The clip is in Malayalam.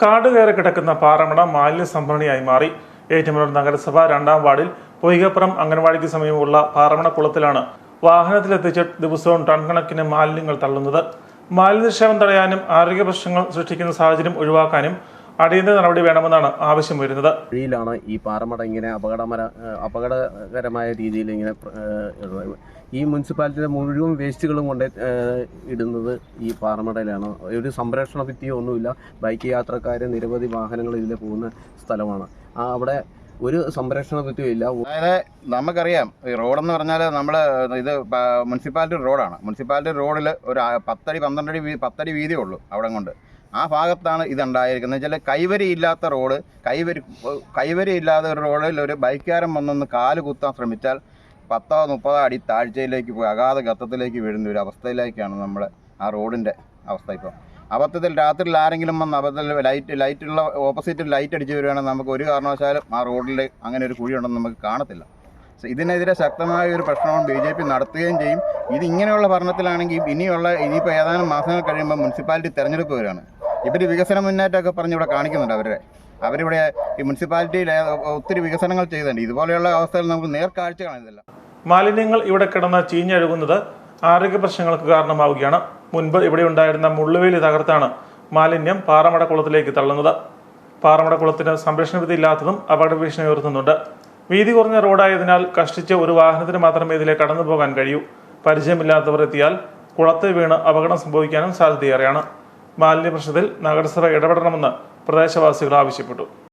കാട് കയറി കിടക്കുന്ന പാറമട മാലിന്യ സംഭരണിയായി മാറി ഏറ്റുമലൂർ നഗരസഭ രണ്ടാം വാർഡിൽ പൊയ്കപ്പുറം അംഗൻവാടിക്ക് സമീപമുള്ള പാറമട കുളത്തിലാണ് വാഹനത്തിലെത്തിച്ച് ദിവസവും ടൺ കണക്കിന് മാലിന്യങ്ങൾ തള്ളുന്നത് മാലിന്യ നിക്ഷേപം തടയാനും ആരോഗ്യ പ്രശ്നങ്ങൾ സൃഷ്ടിക്കുന്ന സാഹചര്യം ഒഴിവാക്കാനും അടിയന്തര നടപടി വേണമെന്നാണ് ആവശ്യം വരുന്നത് ഈ പാറമട ഇങ്ങനെ അപകടമര അപകടകരമായ രീതിയിൽ ഇങ്ങനെ. ഈ മുനിസിപ്പാലിറ്റിയുടെ മുഴുവൻ വേസ്റ്റുകളും കൊണ്ട് ഇടുന്നത് ഈ പാറമടയിലാണ്. ഒരു സംരക്ഷണ ഭിത്തിയോ ഒന്നുമില്ല. ബൈക്ക് യാത്രക്കാർ നിരവധി വാഹനങ്ങൾ ഇതിൽ പോകുന്ന സ്ഥലമാണ്. ആ അവിടെ ഒരു സംരക്ഷണ ഭിത്തിയും ഇല്ല. അതായത് നമുക്കറിയാം ഈ റോഡെന്ന് പറഞ്ഞാൽ നമ്മൾ ഇത് മുനിസിപ്പാലിറ്റി റോഡാണ്. മുനിസിപ്പാലിറ്റി റോഡിൽ ഒരു പത്തടി പന്ത്രണ്ടടി പത്തടി വീതിയേ ഉള്ളൂ അവിടെ കൊണ്ട്. ആ ഭാഗത്താണ് ഇതുണ്ടായിരിക്കുന്നത്. വെച്ചാൽ കൈവരി ഇല്ലാത്ത റോഡ് കൈവരി കൈവരി ഇല്ലാത്ത ഒരു റോഡിൽ ഒരു ബൈക്കുകാരൻ വന്നൊന്ന് കാൽ കുത്താൻ ശ്രമിച്ചാൽ പത്തോ മുപ്പതോ അടി താഴ്ചയിലേക്ക് പോയി അഗാധ ഗത്തത്തിലേക്ക് വീഴുന്ന ഒരു അവസ്ഥയിലേക്കാണ് നമ്മൾ ആ റോഡിന്റെ അവസ്ഥ ഇപ്പോൾ അബദ്ധത്തിൽ രാത്രിയിൽ ആരെങ്കിലും വന്ന് അബദ്ധത്തിൽ ലൈറ്റ് ലൈറ്റുള്ള ഓപ്പോസിറ്റ് ലൈറ്റ് അടിച്ച് വരികയാണെങ്കിൽ നമുക്ക് ഒരു കാരണവശാലും ആ റോഡിൽ അങ്ങനെ ഒരു കുഴി ഉണ്ടെന്ന് നമുക്ക് കാണത്തില്ല. ഇതിനെതിരെ ശക്തമായ ഒരു പ്രശ്നവും ബി ജെ പി നടത്തുകയും ചെയ്യും. ഇത് ഇങ്ങനെയുള്ള ഭരണത്തിലാണെങ്കിൽ ഇനിയുള്ള ഇനിയിപ്പോൾ ഏതാനും മാസങ്ങൾ കഴിയുമ്പോൾ മുനിസിപ്പാലിറ്റി തെരഞ്ഞെടുപ്പ് വരികയാണ്. ഇവർ വികസന മുന്നേറ്റമൊക്കെ പറഞ്ഞ് ഇവിടെ കാണിക്കുന്നുണ്ട് അവരുടെ അവരിവിടെ ഈ മുനിസിപ്പാലിറ്റിയിൽ ഒത്തിരി വികസനങ്ങൾ ചെയ്തിട്ടുണ്ട്. ഇതുപോലെയുള്ള അവസ്ഥയിൽ നമുക്ക് നേർക്കാഴ്ച കാണുന്നില്ല മാലിന്യങ്ങൾ ഇവിടെ കിടന്ന് ചീഞ്ഞഴുകുന്നത് ആരോഗ്യ പ്രശ്നങ്ങൾക്ക് കാരണമാവുകയാണ്. മുൻപ് ഇവിടെ ഉണ്ടായിരുന്ന മുള്ളുവേലി തകർത്താണ് മാലിന്യം പാറമട കുളത്തിലേക്ക് തള്ളുന്നത്. പാറമട കുളത്തിന് സംരക്ഷണവിധി ഇല്ലാത്തതും അപകട ഭീഷണി ഉയർത്തുന്നുണ്ട്. വീതി കുറഞ്ഞ റോഡായതിനാൽ കഷ്ടിച്ച് ഒരു വാഹനത്തിന് മാത്രമേ ഇതിലെ കടന്നു പോകാൻ കഴിയൂ. പരിചയമില്ലാത്തവർ എത്തിയാൽ കുളത്തിൽ വീണ് അപകടം സംഭവിക്കാനും സാധ്യതയേറെയാണ്. മാലിന്യ പ്രശ്നത്തിൽ നഗരസഭ ഇടപെടണമെന്ന് പ്രദേശവാസികൾ ആവശ്യപ്പെട്ടു.